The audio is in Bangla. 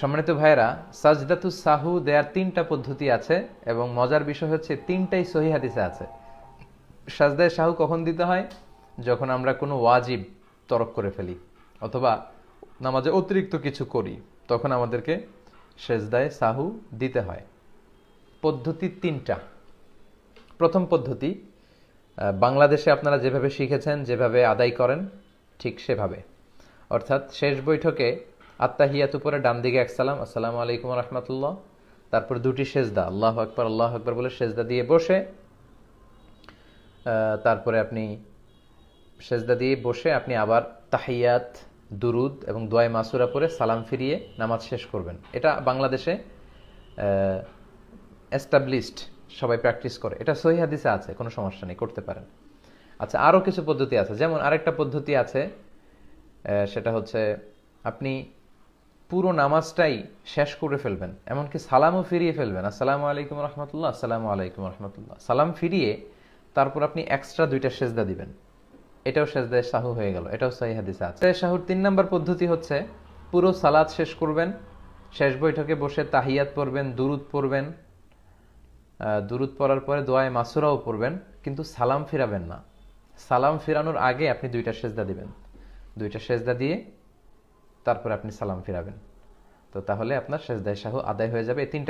সম্মানিত ভাইয়েরা, সাজদাতু সাহু দেয়ার তিনটা পদ্ধতি আছে এবং মজার বিষয় হচ্ছে তিনটাই সহি হাদিসে আছে। সাজদায় সাহু কখন দিতে হয়? যখন আমরা কোনো ওয়াজিব তরক করে ফেলি অথবা নামাজে অতিরিক্ত কিছু করি, তখন আমাদেরকে সেজদায় সাহু দিতে হয়। পদ্ধতি তিনটা। প্রথম পদ্ধতি বাংলাদেশে আপনারা যেভাবে শিখেছেন, যেভাবে আদায় করেন, ঠিক সেভাবে। অর্থাৎ শেষ বৈঠকে আত্মাহিয়াত উপরে ডান দিকে এক সালাম, আসসালামু আলাইকুম রহমতুল্লাহ। তারপর দুটি সেজদা, আল্লাহ আকবর আল্লাহ আকবর বলে সেজদা দিয়ে বসে তারপরে আপনি সেজদা দিয়ে বসে আপনি আবার তাহিয়াত, দুরুদ এবং দোয়াই মাসুরা পরে সালাম ফিরিয়ে নামাজ শেষ করবেন। এটা বাংলাদেশে এস্টাবলিশড সবাই প্র্যাকটিস করে। এটা সহি হাদিসে আছে, কোনো সমস্যা নেই, করতে পারেন। আচ্ছা আরও কিছু পদ্ধতি আছে। যেমন আরেকটা পদ্ধতি আছে সেটা হচ্ছে আপনি পুরো নামাজটাই শেষ করে ফেলবেন। এমনকি সালামও ফিরিয়ে ফেলবেন। আসসালামু আলাইকুম রহমতুল্লাহ, আসসালামু আলাইকুম রহমতুল্লাহ। সালাম ফিরিয়ে তারপর আপনি এক্সট্রা দুইটা সেজদা দিবেন। এটাও সেজদায় শাহু হয়ে গেল। এটাও সহি হাদিসে আছে। শাহুর তিন নম্বর পদ্ধতি হচ্ছে, পুরো সালাদ শেষ করবেন, শেষ বৈঠকে বসে তাহিয়াত পড়বেন, দুরুদ পড়বেন দুরুদ পড়ার পরে দোয়ায় মাসুরাও পড়বেন, কিন্তু সালাম ফিরাবেন না। সালাম ফিরানোর আগে আপনি দুইটা সেজদা দিবেন। দুইটা সেজদা দিয়ে তারপরে আপনি সালাম ফিরাবেন। তো তাহলে আপনার শেষদায় শাহু আদায় হয়ে যাবে। এই তিনটাই